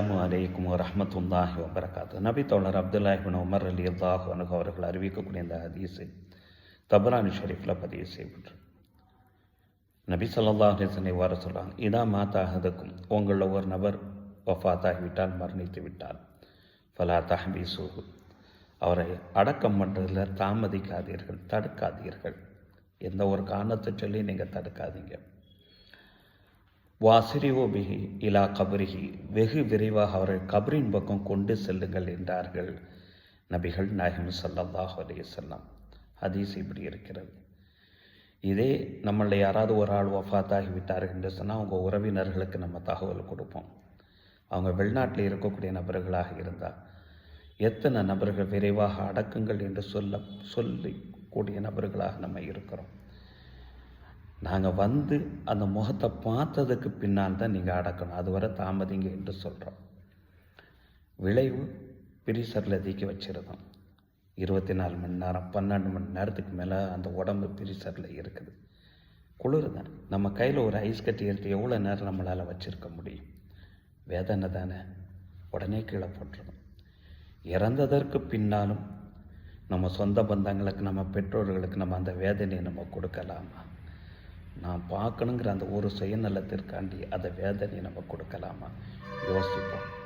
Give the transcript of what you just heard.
அஸ்லாம் அலைக்கும் வரஹ்மத்துல்லாஹி வபரகாத்து நபி தோழர் அப்துல்லாஹிபின் உமர் அலி அல்லாஹ் அனுகு அவர்கள் அறிவிக்கக்கூடிய இந்த ஹதீஸை தபரானி ஷெரீஃபில் பதிவு செய்யப்பட்டு நபி சொல்லல்லா அலைஹி வஸல்லம் இவ்வாறு சொல்கிறாங்க இதா மாதா உங்களில் ஒரு நபர் வஃபாத்தாகிவிட்டால் மரணித்து விட்டால் ஃபலா தஹபி தஹபீசூஹு அவரை அடக்கம் பண்ணுறதில் தாமதிக்காதீர்கள் தடுக்காதீர்கள். எந்த ஒரு காரணத்தை சொல்லி நீங்கள் தடுக்காதீங்க. வாசிரிவோபிகி இலா கபரிஹி. வெகு விரைவாக அவரை கபரின் பக்கம் கொண்டு செல்லுங்கள் என்றார்கள். நபிகள் நாயகம் சல்லாஹ் அலைஹி செல்லாம் ஹதீஸ் இப்படி இருக்கிறது. இதே நம்மள யாராவது ஒரு ஆள் வஃத்தாகிவிட்டார்கள் என்று சொன்னால் அவங்க உறவினர்களுக்கு நம்ம தகவல் கொடுப்போம். அவங்க வெளிநாட்டில் இருக்கக்கூடிய நபர்களாக இருந்தால் எத்தனை நபர்கள் விரைவாக அடக்குங்கள் என்று சொல்ல சொல்லக்கூடிய நபர்களாக நம்ம இருக்கிறோம். நாங்கள் வந்து அந்த முகத்தை பார்த்ததுக்கு பின்னால் தான் நீங்கள் அடக்கணும் அதுவரை தாமதிங்க என்று சொல்கிறோம் விளைவு பிரிசரில் தீக்கி வச்சிருந்தோம் இருபத்தி நாலு மணி நேரம் பன்னெண்டு மணி நேரத்துக்கு மேலே அந்த உடம்பு பிரிசரில் இருக்குது. குளிர் தான் நம்ம கையில் ஒரு ஐஸ் கட்டி எடுத்து எவ்வளோ நேரம் நம்மளால் வச்சுருக்க முடியும்? வேதனை தானே? உடனே கீழே போட்டுருணும் இறந்ததற்கு பின்னாலும் நம்ம சொந்த பந்தங்களுக்கு நம்ம பெற்றோர்களுக்கு நம்ம அந்த வேதனையை நம்ம கொடுக்கலாமா? நான் பார்க்கணுங்கிற அந்த ஒரு சுயநலத்திற்காண்டி அந்த வேதனையை நம்ம கொடுக்கலாமா? யோசிப்போம்.